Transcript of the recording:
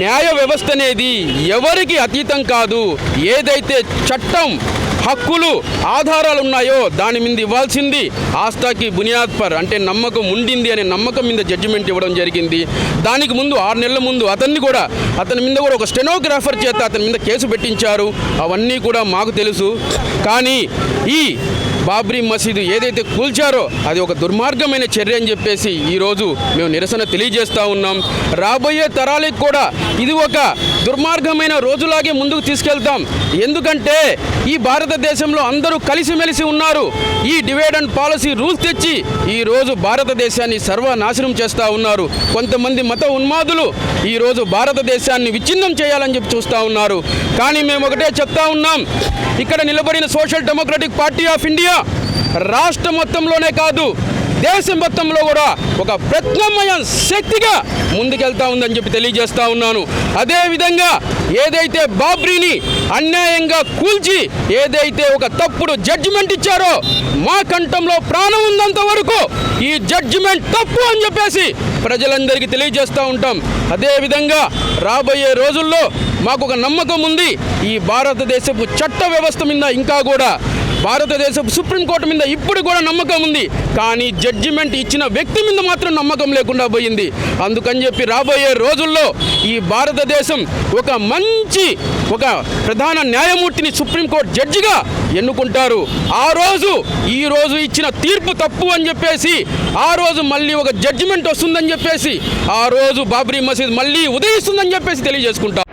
న్యాయ వ్యవస్థ అనేది ఎవరికి అతీతం కాదు ఏదైతే చట్టం హక్కులు ఆధారాలు ఉన్నాయో దాని మీద ఇవ్వాల్సింది ఆస్థాకి బునియాద్ పర్ అంటే నమ్మకం ఉండింది అనే నమ్మకం మీద జడ్జిమెంట్ ఇవ్వడం జరిగింది. దానికి ముందు ఆరు నెలల ముందు అతన్ని కూడా అతని మీద కూడా ఒక స్టెనోగ్రాఫర్ చేత అతని మీద కేసు పెట్టించారు. అవన్నీ కూడా మాకు తెలుసు. కానీ ఈ బాబ్రీ మసీదు ఏదైతే కూల్చారో అది ఒక దుర్మార్గమైన చర్య అని చెప్పేసి ఈరోజు మేము నిరసన తెలియజేస్తూ ఉన్నాం. రాబోయే తరాలకు కూడా ఇది ఒక దుర్మార్గమైన రోజులాగే ముందుకు తీసుకెళ్తాం. ఎందుకంటే ఈ భారతదేశంలో అందరూ కలిసిమెలిసి ఉన్నారు. ఈ డివైడ్ అండ్ పాలసీ రూల్స్ తెచ్చి ఈ రోజు భారతదేశాన్ని సర్వనాశనం చేస్తూ ఉన్నారు. కొంతమంది మత ఉన్మాదులు ఈరోజు భారతదేశాన్ని విచ్ఛిన్నం చేయాలని చెప్పి చూస్తూ ఉన్నారు. కానీ మేము ఒకటే చెప్తా ఉన్నాం. ఇక్కడ నిలబడిన social democratic party of India రాష్ట్ర మొత్తంలోనే కాదు దేశం మొత్తంలో కూడా ఒక ప్రత్యామ్నాయ శక్తిగా ముందుకెళ్తా ఉందని చెప్పి తెలియజేస్తా ఉన్నాను. అదేవిధంగా ఏదైతే బాబ్రీని అన్యాయంగా కూల్చి ఏదైతే ఒక తప్పుడు జడ్జిమెంట్ ఇచ్చారో మా కంఠంలో ప్రాణం ఉన్నంత వరకు ఈ జడ్జిమెంట్ తప్పు అని చెప్పేసి ప్రజలందరికీ తెలియజేస్తూ ఉంటాం. అదేవిధంగా రాబోయే రోజుల్లో మాకు ఒక నమ్మకం ఉంది. ఈ భారతదేశపు చట్ట వ్యవస్థ మీద ఇంకా కూడా భారతదేశపు సుప్రీంకోర్టు మీద ఇప్పుడు కూడా నమ్మకం ఉంది. కానీ జడ్జిమెంట్ ఇచ్చిన వ్యక్తి మీద మాత్రం నమ్మకం లేకుండా పోయింది. అందుకని చెప్పి రాబోయే రోజుల్లో ఈ భారతదేశం ఒక మంచి ఒక ప్రధాన న్యాయమూర్తిని సుప్రీంకోర్టు జడ్జిగా ఎన్నుకుంటారు. ఆ రోజు ఈ రోజు ఇచ్చిన తీర్పు తప్పు అని చెప్పేసి ఆ రోజు మళ్ళీ ఒక జడ్జిమెంట్ వస్తుందని చెప్పేసి ఆ రోజు బాబ్రీ మసీద్ మళ్ళీ ఉదయిస్తుందని చెప్పేసి తెలియజేసుకుంటాం